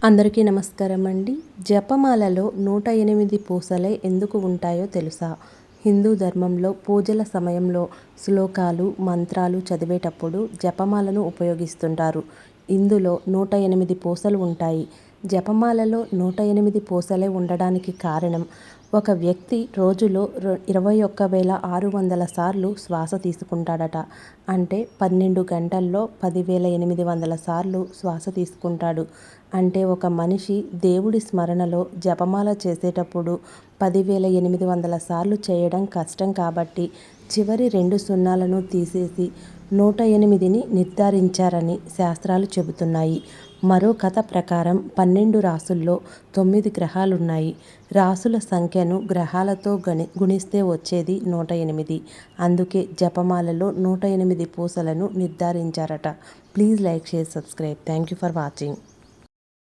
అందరికీ నమస్కారం అండి. జపమాలలో నూట ఎనిమిది పూసలే ఎందుకు ఉంటాయో తెలుసా? హిందూ ధర్మంలో పూజల సమయంలో శ్లోకాలు మంత్రాలు చదివేటప్పుడు జపమాలను ఉపయోగిస్తుంటారు. ఇందులో నూట ఎనిమిది పూసలు ఉంటాయి. జపమాలలో నూట ఎనిమిది పూసలే ఉండడానికి కారణం ఒక వ్యక్తి రోజులో ఇరవై ఒక్క వేల ఆరు వందల సార్లు శ్వాస తీసుకుంటాడట. అంటే పన్నెండు గంటల్లో పదివేల ఎనిమిది వందల సార్లు శ్వాస తీసుకుంటాడు. అంటే ఒక మనిషి దేవుడి స్మరణలో జపమాల చేసేటప్పుడు పదివేల ఎనిమిది వందల సార్లు చేయడం కష్టం కాబట్టి చివరి రెండు సున్నాలను తీసేసి నూట ఎనిమిదిని నిర్ధారించారని శాస్త్రాలు చెబుతున్నాయి. మరో కథ ప్రకారం పన్నెండు రాసుల్లో తొమ్మిది గ్రహాలున్నాయి. రాసుల సంఖ్యను గ్రహాలతో గణి గుణిస్తే వచ్చేది నూట ఎనిమిది. అందుకే జపమాలలో నూట ఎనిమిది పూసలను నిర్ధారించారట. Please like share subscribe. Thank you for watching.